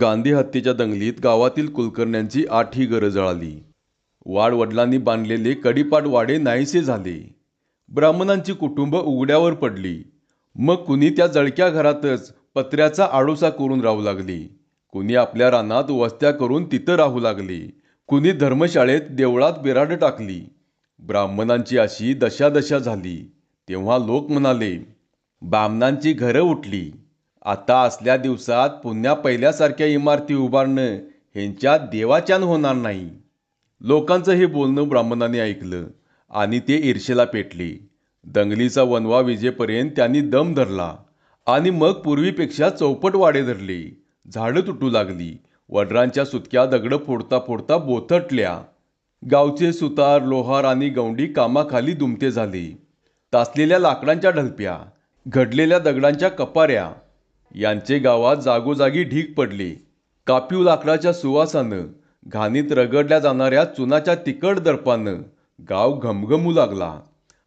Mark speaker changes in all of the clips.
Speaker 1: गांधी हत्येच्या दंगलीत गावातील कुलकर्ण्यांची आठी गरज जळाली वाडवडिलांनी बांधलेले कडीपाट वाडे नाहीसे झाले. ब्राह्मणांची कुटुंब उघड्यावर पडली. मग कुणी त्या जळक्या घरातच पत्र्याचा आडोसा करून राहू लागली. कुणी आपल्या रानात वस्त्या करून तिथं राहू लागले. कुणी धर्मशाळेत देवळात बिराड टाकली. ब्राह्मणांची अशी दशादशा झाली. तेव्हा लोक म्हणाले बामणांची घरं उठली. आता असल्या दिवसात पुन्हा पहिल्यासारख्या इमारती उभारणं ह्यांच्या देवाच्यान होणार नाही. लोकांचं हे बोलणं ब्राह्मणाने ऐकलं आणि ते ईर्षेला पेटले. दंगलीचा वनवा विजेपर्यंत त्यांनी दम धरला आणि मग पूर्वीपेक्षा चौपट वाडे धरले. झाडं तुटू लागली. वडरांच्या सुतक्या दगडं फोडता फोडता बोथटल्या. गावचे सुतार लोहार आणि गौंडी कामाखाली दुमते झाले. तासलेल्या लाकडांच्या ढलप्या घडलेल्या दगडांच्या कपाऱ्या यांचे गावात जागोजागी ढीक पडले. कापीव लाकडाच्या सुवासानं घाणीत रगडल्या जाणाऱ्या चुनाच्या तिकड दर्पानं गाव घमघमू लागला.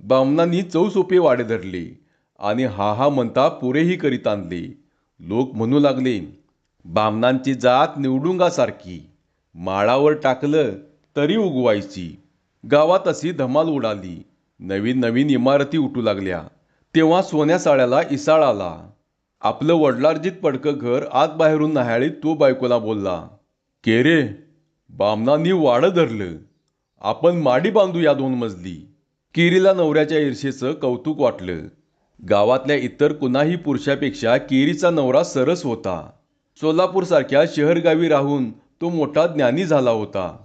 Speaker 1: बामणांनी चौसोपे वाडे धरले आणि हा हा म्हणता पुरेही करीत आणले. लोक म्हणू लागले बामणांची जात निवडुंगासारखी. माळावर टाकलं तरी उगवायची. गावात अशी धमाल उडाली. नवीन नवीन इमारती उठू लागल्या. तेव्हा सोन्या साड्याला इसाळ आला. आपलं वडलार्जित पडकं घर आत बाहेरून न्हायाळीत तो बायकोला बोलला. के रे बामनांनी वाडं धरलं. आपण माडी बांधू या दोन मजली. किरीला नवऱ्याच्या ईर्षेचं कौतुक वाटलं. गावातल्या इतर कुणाही पुरुषापेक्षा केरीचा नवरा सरस होता. सोलापूरसारख्या शहरगावी राहून तो मोठा ज्ञानी झाला होता.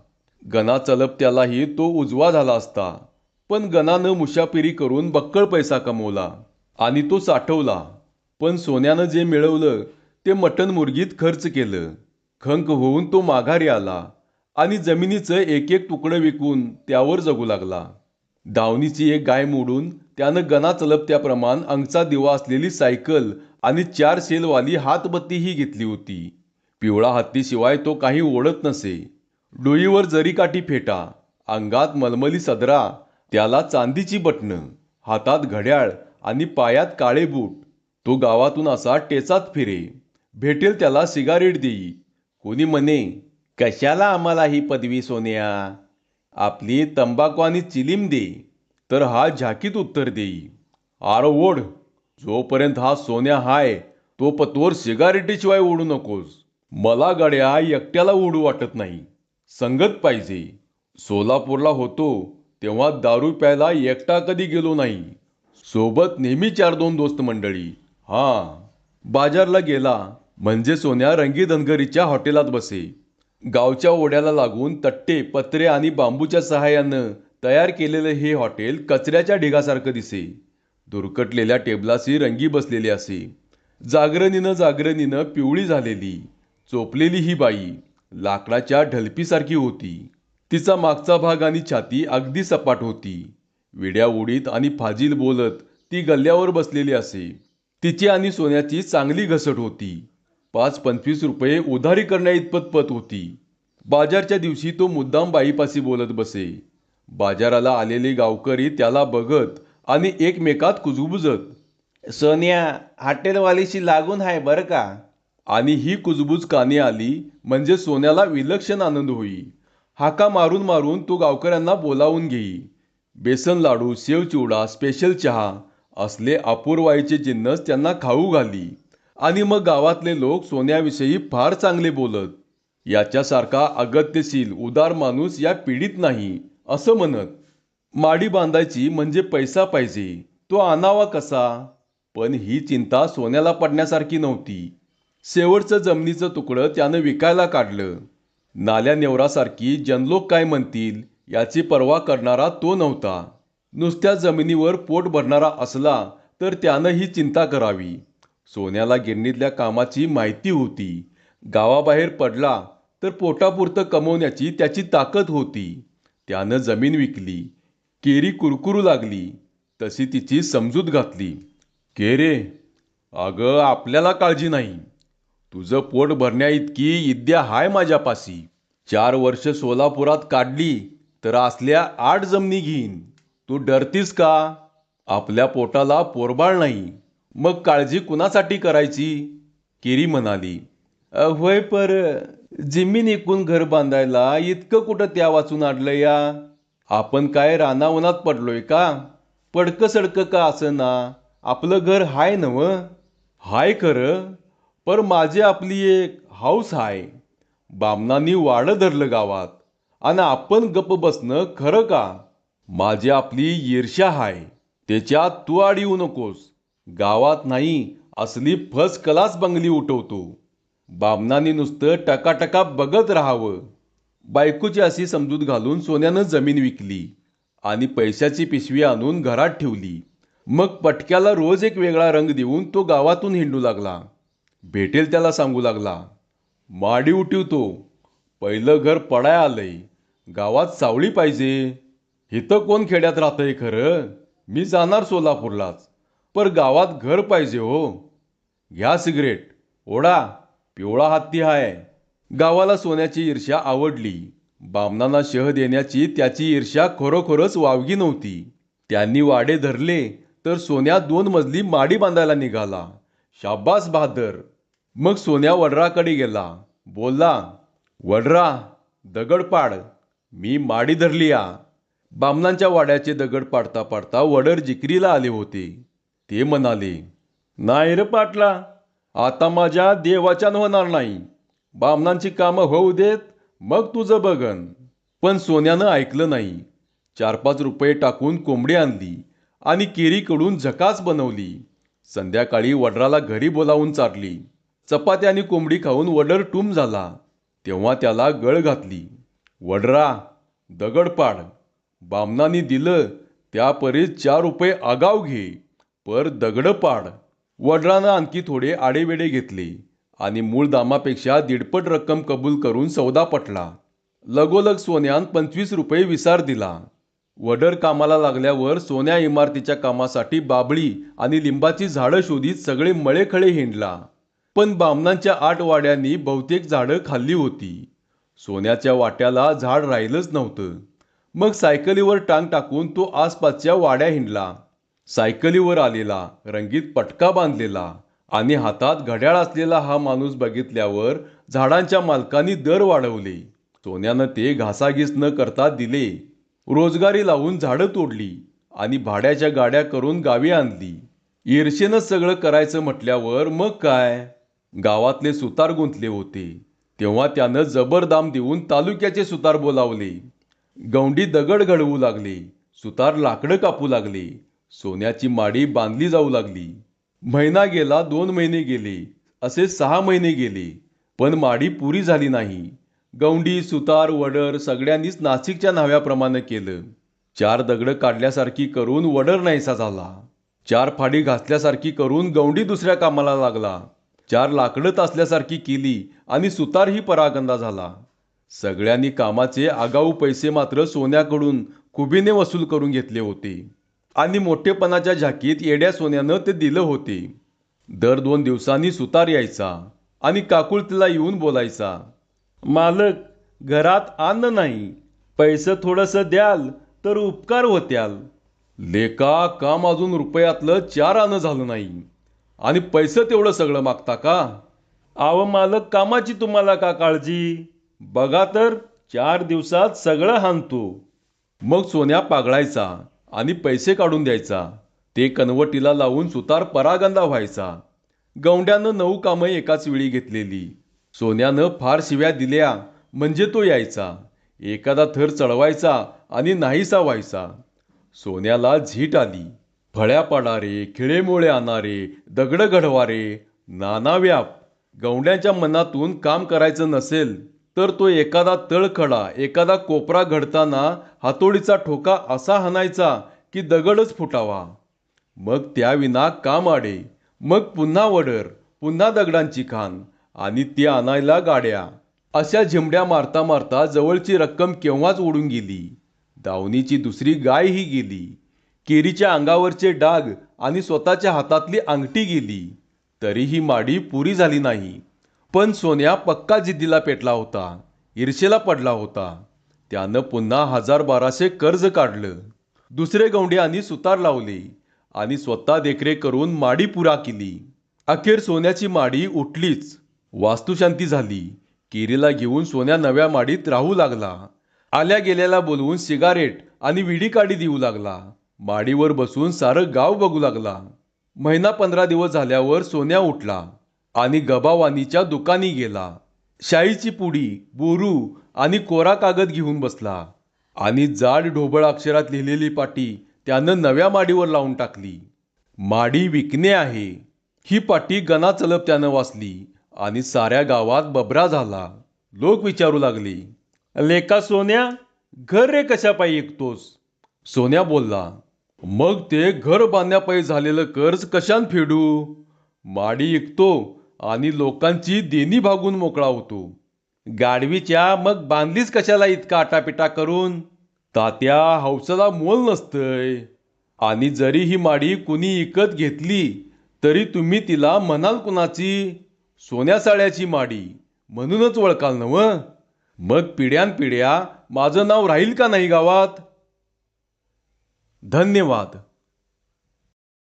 Speaker 1: गणा चलपत्यालाही तो उजवा झाला असता. पण गणानं मुशाफिरी करून बक्कळ पैसा कमवला आणि तो साठवला. पण सोन्यानं जे मिळवलं ते मटण मुर्गीत खर्च केलं. खंक होऊन तो माघारी आला आणि जमिनीचं एक एक तुकडं विकून त्यावर जगू लागला. दावणीची एक गाय मोडून त्यानं गना चलपत्याप्रमाण अंगचा दिवा असलेली सायकल आणि चार सेलवाली हातबत्तीही घेतली होती. पिवळा हत्तीशिवाय तो काही ओढत नसे. डोईवर जरीकाठी फेटा अंगात मलमली सदरा त्याला चांदीची बटणं हातात घड्याळ आणि पायात काळे बूट तो गावातून असा टेचात फिरे. भेटेल त्याला सिगारेट देई कोणी म्हणे कशाला आम्हाला ही पदवी सोन्या? आपली तंबाखू आणि चिलीम दे तर हा झाकीत उत्तर देई आर ओढ जोपर्यंत हा सोन्या हाय तो पतोर सिगारेटीशिवाय ओढू नकोस. मला गड्या एकट्याला ओढू वाटत नाही. संगत पाहिजे. सोलापूरला होतो तेव्हा दारू प्यायला एकटा कधी गेलो नाही. सोबत नेहमी चार दोन दोस्त मंडळी. हां. बाजारला गेला म्हणजे सोन्या रंगी धनगरीच्या हॉटेलात बसे. गावच्या ओढ्याला लागून तट्टे पत्रे आणि बांबूच्या सहाय्यानं तयार केलेलं हे हॉटेल कचऱ्याच्या ढिगासारखं दिसे. दुरकटलेल्या टेबलाशी रंगी बसलेले असे. जागरणीनं जागरणीनं पिवळी झालेली चोपलेली ही बाई लाकडाच्या ढलपीसारखी होती. तिचा मागचा भाग आणि छाती अगदी सपाट होती. विड्या उडीत आणि फाजील बोलत ती गल्ल्यावर बसलेली असे. तिची आणि सोन्याची चांगली घसट होती. पाच पंचवीस रुपये उधारी करण्या इतपत पत होती. बाजारच्या दिवशी तो मुद्दाम बाईपाशी बोलत बसे. बाजाराला आलेले गावकरी त्याला बघत आणि एकमेकात कुजबुजत. सोन्या हॉटेलवालीशी लागून आहे बरं का? आणि ही कुजबूज कानी आली म्हणजे सोन्याला विलक्षण आनंद होई. हाका मारून मारून तो गावकऱ्यांना बोलावून घेई. बेसन लाडू शेव चिवडा स्पेशल चहा असले अपूर्वाईचे जिन्नस त्यांना खाऊ घाली. आणि मग गावातले लोक सोन्याविषयी फार चांगले बोलत याच्यासारखा अगत्यशील उदार माणूस या पिढीत नाही असं म्हणत. माडी बांधायची म्हणजे पैसा पाहिजे तो आणावा कसा? पण ही चिंता सोन्याला पडण्यासारखी नव्हती. शेवटचं जमिनीचं तुकडं त्यानं विकायला काढलं. नाल्या नेवरासारखी जनलोक काय म्हणतील याची पर्वा करणारा तो नव्हता. नुसत्या जमिनीवर पोट भरणारा असला तर त्यानं ही चिंता करावी. सोन्याला गिरणीतल्या कामाची माहिती होती. गावाबाहेर पडला तर पोटापुरतं कमवण्याची त्याची ताकद होती. त्यानं जमीन विकली. केरी कुरकुरू लागली. तशी तिची समजूत घातली. के रे अगं आपल्याला काळजी नाही. तुझं पोट भरण्या इतकी इद्या हाय माझ्यापाशी. चार वर्ष सोलापुरात काढली तर असल्या आठ जमनी घेईन. तू डरतीस का? आपल्या पोटाला पोरबाळ नाही. मग काळजी कुणासाठी करायची? केरी म्हणाली. अ, होय पर जिमीन इकून घर बांधायला इतकं कुठं त्या वाचून आणलं या? आपण काय रानावनात पडलोय का? पडकं सडकं का असं ना? आपलं घर हाय नव? हाय खरं? पर माझी आपली एक हाऊस हाय. बामणांनी वाडं धरलं गावात. आणि आपण गप्प बसणं खरं का? माझी आपली ईर्ष्या हाय त्याच्यात तू आड येऊ नकोस. गावात नाही असली फर्स्ट क्लास बंगली उठवतो. बामणांनी नुसतं टकाटका बघत राहावं. बायकोची अशी समजूत घालून सोन्यानं जमीन विकली आणि पैशाची पिशवी आणून घरात ठेवली. मग पटक्याला रोज एक वेगळा रंग देऊन तो गावातून हिंडू लागला. भेटेल त्याला सांगू लागला. माडी उठवतो. पहिलं घर पडाय आलंय. गावात सावळी पाहिजे. इथं कोण खेड्यात राहतंय खरं? मी जाणार सोलापूरलाच. पर गावात घर पाहिजे हो. घ्या सिगरेट. ओढा. पिवळा हत्ती हाय. गावाला सोन्याची ईर्ष्या आवडली. बामणांना शह देण्याची त्याची ईर्ष्या खरोखरच वावगी नव्हती. त्यांनी वाडे धरले तर सोन्या दोन मजली माडी बांधायला निघाला. शाब्बास बहादर. मग सोन्या वडराकडे गेला. बोलला वडरा दगड पाड मी माडी धरली या. बामणांच्या वाड्याचे दगड पाडता पाडता वडर जिकरीला आले होते. ते म्हणाले नाही रे पाटला आता माझ्या देवाच्यान होणार नाही. बामणांची कामं होऊ देत मग तुझं बघन. पण सोन्यानं ऐकलं नाही. चार पाच रुपये टाकून कोंबडी आणली आणि केरीकडून झकास बनवली. संध्याकाळी वडराला घरी बोलावून चारली. चपाती आणि कोंबडी खाऊन वडर टूम झाला. तेव्हा त्याला गळ घातली. वडरा दगडपाड बामणांनी दिलं त्या परीस चार रुपये आगाव घे पर दगड पाड. वडरानं आणखी थोडे आडेवेडे घेतले आणि मूळ दामापेक्षा दीडपट रक्कम कबूल करून सौदा पटला. लगोलग सोन्यान पंचवीस रुपये विसार दिला. वडर कामाला लागल्यावर सोन्या इमारतीच्या कामासाठी बाबळी आणि लिंबाची झाडं शोधीत सगळे मळेखळे हिंडला. पण बामणांच्या आठ वाड्यांनी बहुतेक झाडं खाल्ली होती. सोन्याच्या वाट्याला झाड राहिलंच नव्हतं. मग सायकलीवर टांग टाकून तो आसपासच्या वाड्या हिंडला. सायकलीवर आलेला रंगीत पटका बांधलेला आणि हातात घड्याळ असलेला हा माणूस बघितल्यावर झाडांच्या मालकांनी दर वाढवले. सोन्यानं ते घासाघीस न करता दिले. रोजगारी लावून झाडं तोडली आणि भाड्याच्या गाड्या करून गावी आणली. ईर्षेनं सगळं करायचं म्हटल्यावर मग काय? गावातले सुतार गुंतले होते. तेव्हा त्यानं जबरदाम देऊन तालुक्याचे सुतार बोलावले. गौंडी दगड घडवू लागली सुतार लाकडं कापू लागले सोन्याची माडी बांधली जाऊ लागली. महिना गेला दोन महिने गेले असे सहा महिने गेले पण माडी पुरी झाली नाही. गौंडी सुतार वडर सगळ्यांनीच नाशिकच्या नाव्याप्रमाणे केलं. चार दगडं काढल्यासारखी करून वडर नाहीसा झाला. चार फाडी घासल्यासारखी करून गौंडी दुसऱ्या कामाला लागला. चार लाकडं तासल्यासारखी केली आणि सुतारही परागंदा झाला. सगळ्यांनी कामाचे आगाऊ पैसे मात्र सोन्याकडून कुबीने वसूल करून घेतले होते. आणि मोठेपणाच्या झाकीत येड्या सोन्यानं ते दिलं होते. दर दोन दिवसांनी सुतार यायचा आणि काकुळतीला येऊन बोलायचा मालक घरात अन्न नाही पैसे थोडंसं द्याल तर उपकार होत्याल. लेका काम अजून रुपयातलं चार आणं झालं नाही. आणि पैसे तेवढं सगळं मागता का? आव मालक कामाची तुम्हाला का काळजी? बघा तर चार दिवसात सगळं हाणतो. मग सोन्या पागळायचा आणि पैसे काढून द्यायचा. ते कनवटीला लावून सुतार परागंदा व्हायचा. गौंड्यानं नऊ कामं एकाच वेळी घेतलेली. सोन्यानं फार शिव्या दिल्या म्हणजे तो यायचा. एखादा थर चढवायचा आणि नाहीसा व्हायचा. सोन्याला झीट आली. फळ्या पाडारे खिळेमोळे आणणारे दगड घडवारे नाना व्याप. गौंड्याच्या मनातून काम करायचं नसेल तर तो एखादा तळखडा एखादा कोपरा घडताना हातोडीचा ठोका असा हाणायचा की दगडच फुटावा. मग त्याविना काम आडे मग पुन्हा वडर पुन्हा दगडांची खान आणि ती आणायला गाड्या. अशा झिमड्या मारता मारता जवळची रक्कम केव्हाच उडून गेली? दावणीची दुसरी गायही गेली. केरीच्या अंगावरचे डाग आणि स्वतःच्या हातातली अंगठी गेली. तरीही माडी पुरी झाली नाही. पण सोन्या पक्का जिद्दीला पेटला होता ईर्षेला पडला होता. त्यानं पुन्हा हजार बाराशे कर्ज काढलं. दुसरे गौंड्यांनी सुतार लावले आणि स्वतः देखरेख करून माडी पुरा केली. अखेर सोन्याची माडी उठलीच. वास्तुशांती झाली. केरीला घेऊन सोन्या नव्या माडीत राहू लागला. आल्या गेल्याला बोलवून सिगारेट आणि विडी काडी देऊ लागला. माडीवर बसून सारं गाव बघू लागला. महिना पंधरा दिवस झाल्यावर सोन्या उठला. आणि गबावानीच्या दुकानी गेला. शाईची पुडी बोरू आणि कोरा कागद घेऊन बसला. आणि जाड ढोबळ अक्षरात लिहिलेली पाटी त्यानं नव्या माडीवर लावून टाकली. माडी विकणे आहे. ही पाटी गना चलप त्यानं वाचली आणि साऱ्या गावात बबरा झाला. लोक विचारू लागले लेका सोन्या घर रे कशापायी ऐकतोस? सोन्या बोलला मग ते घर बांधण्यापायी झालेलं कर्ज कशान फेडू? माडी ऐकतो आणि लोकांची देणी भागून मोकळा होतो. गाडवीच्या मग बांधलीच कशाला इतका आटापिटा करून? तात्या हौसाला मोल नसतंय. आणि जरी ही माडी कुणी इकत घेतली तरी तुम्ही तिला म्हणाल कुणाची? सोन्या साड्याची माडी. म्हणूनच ओळखाल नव मग पिढ्यान पिढ्या माझं नाव राहील का नाही गावात? धन्यवाद.